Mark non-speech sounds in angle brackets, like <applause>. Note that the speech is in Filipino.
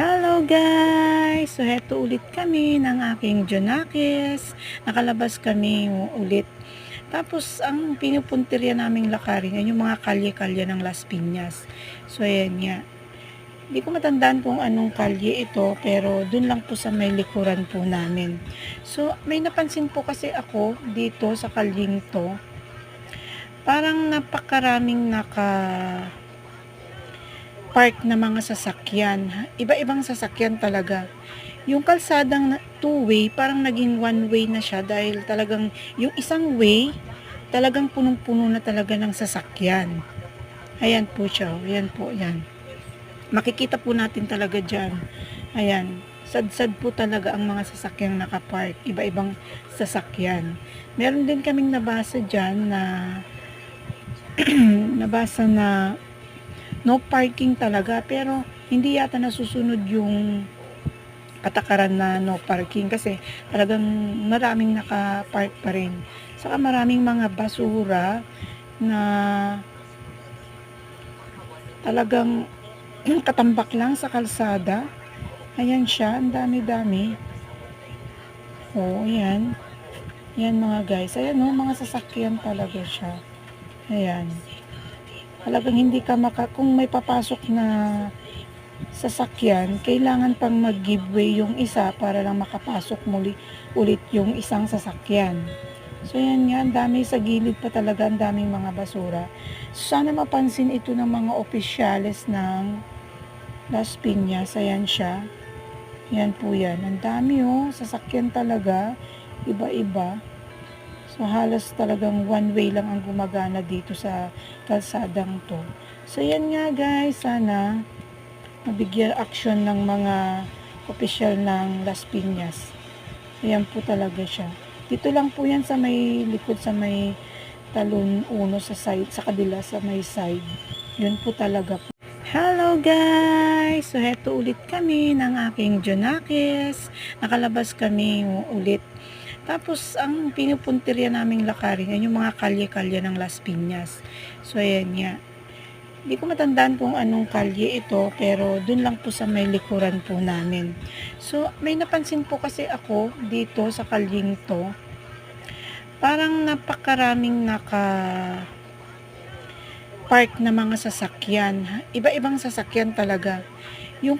Hello guys! So heto ulit kami ng aking Jonakis. Nakalabas kami ulit. Tapos ang pinupuntirya naming lakarin ay yung mga kalye-kalye ng Las Piñas. So ayan nga. Hindi ko matandaan kung anong kalye ito pero dun lang po sa may likuran po namin. So may napansin po kasi ako dito sa kalyeng to. Parang napakaraming naka park na mga sasakyan. Iba-ibang sasakyan talaga. Yung kalsadang two-way, parang naging one-way na siya dahil talagang yung isang way, talagang punong-puno na talaga ng sasakyan. Ayan po siya. Ayan po, yan. Makikita po natin talaga dyan. Ayan. Sad-sad po talaga ang mga sasakyang nakapark. Iba-ibang sasakyan. Meron din kaming nabasa dyan na <clears throat> nabasa na no parking talaga pero hindi yata nasusunod yung patakaran na no parking kasi talagang maraming naka-park pa rin. Saka maraming mga basura na talagang <clears throat> katambak lang sa kalsada. Ayan siya, ang dami-dami. Oo, ayan. Ayan mga guys. Ayan no, mga sasakyan talaga siya. Ayan talagang hindi ka maka, kung may papasok na sasakyan, kailangan pang mag-giveaway yung isa para lang makapasok muli ulit yung isang sasakyan. So yan nga, dami sa gilid pa talaga, ang daming mga basura. Sana mapansin ito ng mga opisyales ng Las Piñas. Ayan siya. Yan po yan. Ang dami oh, sasakyan talaga. Iba-iba. So halos talagang one way lang ang gumagana dito sa kalsadang to. So yan nga guys, sana mabigyan action ng mga opisyal ng Las Piñas. Ayan po talaga siya. Dito lang po yan sa may likod sa may talon uno sa side, sa kabila sa may side. Yun po talaga po. Hello guys! So heto ulit kami ng aking Jonakis. Nakalabas kami ulit tapos, ang pinupuntirya naming lakarin ay yung mga kalye-kalye ng Las Piñas. So, ayan nga. Hindi ko matandaan kung anong kalye ito, pero dun lang po sa may likuran po namin. So, may napansin po kasi ako dito sa kalyeng to. Parang napakaraming naka park na mga sasakyan. Iba-ibang sasakyan talaga. Yung